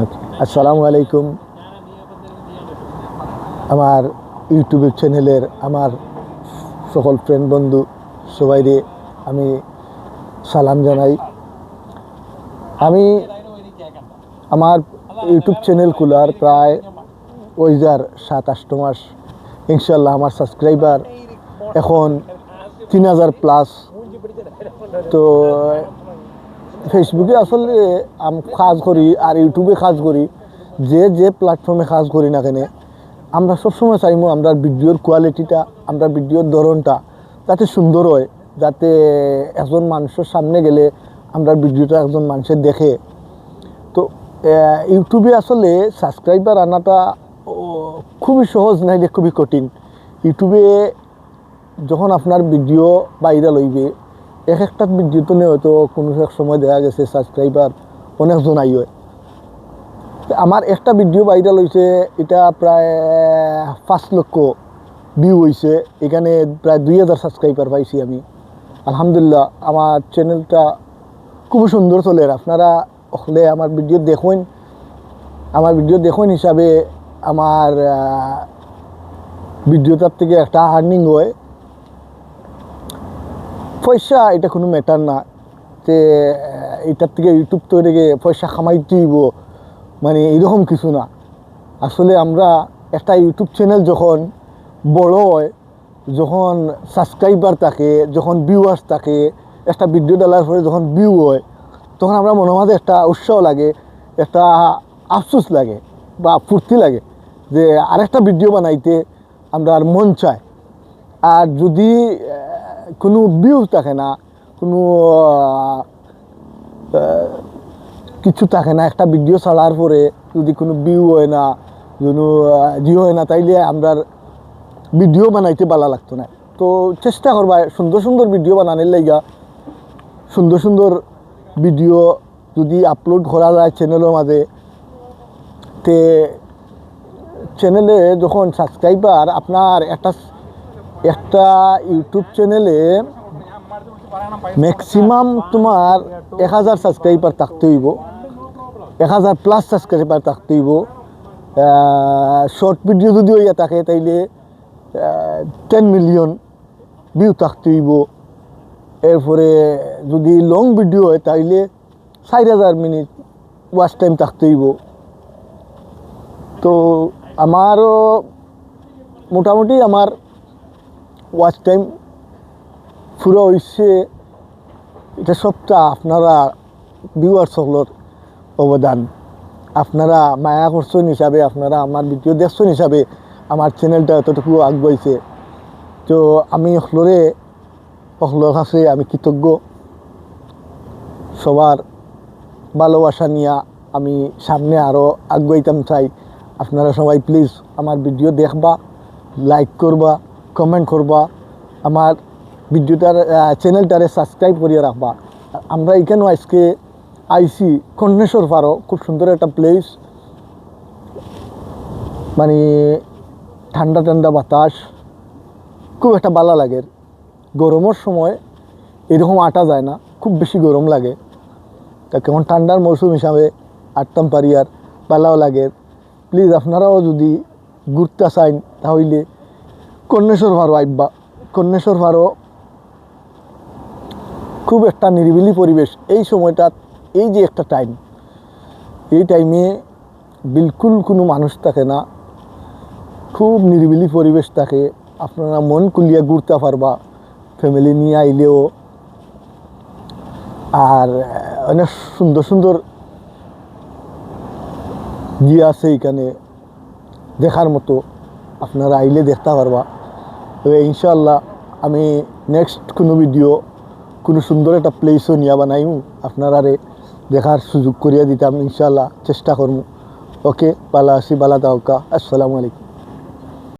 আচ্ছা, আসসালামু আলাইকুম। আমার ইউটিউব চ্যানেলের আমার সকল ফ্রেন্ড বন্ধু সবাইরে আমি সালাম জানাই। আমি আমার ইউটিউব চ্যানেল খোলার প্রায় ওই যার সাত আষ্ট মাস ইনশাল্লাহ আমার সাবস্ক্রাইবার এখন তিন হাজার প্লাস তো ফেসবুকে আসলে আমি কাজ করি আর ইউটিউবে কাজ করি, যে যে প্ল্যাটফর্মে কাজ করি না কেন, আমরা সবসময় চাইব আমরা ভিডিওর কোয়ালিটিটা আমরা ভিডিওর ধরনটা যাতে সুন্দর হয়, যাতে একজন মানুষের সামনে গেলে আমরা ভিডিওটা একজন মানুষের দেখে। তো ইউটিউবে আসলে সাবস্ক্রাইবার আনাটা খুবই সহজ নাইলে খুবই কঠিন। ইউটিউবে যখন আপনার ভিডিও ভাইরাল হইবে এক একটা ভিডিওতে হয়তো কোনো এক সময় দেখা গেছে সাবস্ক্রাইবার অনেকজন আই হয় আমার একটা ভিডিও ভাইরাল হয়েছে এটা প্রায় পাঁচ লক্ষ ভিউ হয়েছে এখানে প্রায় দুই হাজার সাবস্ক্রাইবার পাইছি আমি। আলহামদুলিল্লাহ, আমার চ্যানেলটা খুব সুন্দর চলে। আপনারা হলে আমার ভিডিও দেখুন। আমার ভিডিও দেখুন হিসাবে আমার ভিডিওটার থেকে একটা আর্নিং হয়। পয়সা, এটা কোনো ম্যাটার না। যে এটার থেকে ইউটিউব তৈরি পয়সা কামাইতে হইব মানে এরকম কিছু না। আসলে আমরা একটা ইউটিউব চ্যানেল যখন বড় হয়, যখন সাবস্ক্রাইবার থাকে, যখন ভিউয়ার্স থাকে, একটা ভিডিও ডালার পরে যখন ভিউ হয়, তখন আমরা মনে মাঝে একটা উৎসাহ লাগে, একটা আফসোস লাগে বা ফুর্তি লাগে যে আরেকটা ভিডিও বানাইতে আমরা আর মন চায়। আর যদি কোনো ভিউ থাকে না, কোনো কিছু থাকে না, একটা ভিডিও ছাড়ার পরে যদি কোনো ভিউ হয় না, কোনো জিও হয় না, তাইলে আমরা ভিডিও বানাইতে ভালো লাগতো না। তো চেষ্টা করবা সুন্দর সুন্দর ভিডিও বানানোর লাইগা সুন্দর সুন্দর ভিডিও যদি আপলোড করা যায় চ্যানেলের মাঝে, তে চ্যানেলে যখন সাবস্ক্রাইবার আপনার একটা একটা ইউটিউব চ্যানেলে ম্যাক্সিমাম তোমার এক হাজার সাবস্ক্রাইবার থাকতে হইব। এক হাজার প্লাস সাবস্ক্রাইবার থাকতে হইব। শর্ট ভিডিও যদি হইয়া থাকে, তাইলে টেন মিলিয়ন ভিউ থাকতে হইব। এরপরে যদি লং ভিডিও হয়, তাইলে চার হাজার মিনিট ওয়াচ টাইম থাকতে হইব। তো আমারও মোটামুটি আমার ওয়াচ টাইম পুরো হইছে এটা সবটা আপনারা ভিউয়ার সকলের অবদান। আপনারা মায়া করছেন হিসাবে, আপনারা আমার ভিডিও দেখছেন হিসাবে আমার চ্যানেলটা এতটুকু আগবাইছে তো আমি সকলরে সকলের কাছে আমি কৃতজ্ঞ। সবার ভালোবাসা নিয়ে আমি সামনে আরও আগাইতাম চাই। আপনারা সবাই প্লিজ আমার ভিডিও দেখবা লাইক করবা। কমেন্ট করবা, আমার ভিডিওটার চ্যানেলটারে সাবস্ক্রাইব করিয়ে রাখবা। আমরা এখানেও আজকে আইসি কন্যেশ্বর পারো খুব সুন্দর একটা প্লেস মানে ঠান্ডা ঠান্ডা বাতাস, খুব একটা ভালো লাগে। গরমের সময় এরকম আটা যায় না, খুব বেশি গরম লাগে। তা কেমন ঠান্ডার মৌসুম হিসাবে আটতাম পারি আর ভালোও লাগে। প্লিজ আপনারাও যদি ঘুরতে চান তাহলে কন্যেশ্বর ভারো আইবা কন্যেশ্বর ভারো খুব একটা নিরিবিলি পরিবেশ। এই সময়টা এই যে একটা টাইম এই টাইমে বিলকুল কোনো মানুষ থাকে না। খুব নিরিবিলি পরিবেশ থাকে। আপনারা মন কুলিয়া ঘুরতে পারবা ফ্যামিলি নিয়ে আইলেও। আর অনেক সুন্দর সুন্দর ইয়ে আছে এখানে দেখার মতো। আপনারা আইলে দেখতে পারবা। ইনশাল্লাহ আমি নেক্সট কোনো ভিডিও কোনো সুন্দর একটা প্লেসও নিয়ে বানাইম। আপনারারে দেখার সুযোগ করিয়া দিতাম ইনশাল্লাহ চেষ্টা করব ওকে বালা আসি বালা দাওকা আসসালামু আলাইকুম।